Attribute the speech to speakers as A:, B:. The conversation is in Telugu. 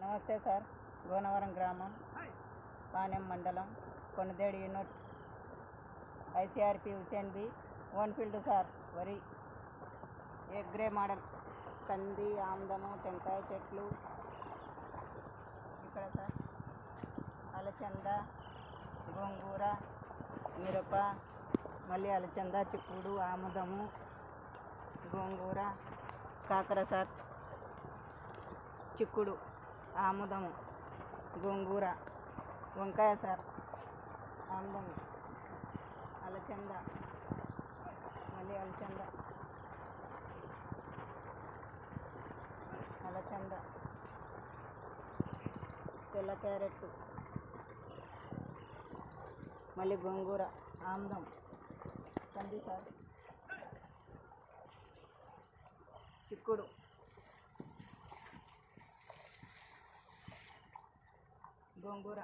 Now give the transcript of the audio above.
A: నమస్తే సార్. గోనవరం గ్రామం పానెం మండలం Konadedu unit ICRP Hussain B one field sir. వరి ఎగ్రే మోడల్. కంది ఆముదము టెంకాయ చెట్లు. ఇక్కడ సార్. అలచంద గోంగూర మిరప మళ్ళీ అలచంద చిక్కుడు ఆముదము గోంగూర కాకర సార్. చిక్కుడు. ఆముదము గోంగూర వంకాయ సార్ ఆముదము అలచంద మళ్ళీ అలచంద అలచంద తెల్ల క్యారెట్ మళ్ళీ గోంగూర ఆముదం కంది సార్ చిక్కుడు. గోంగూర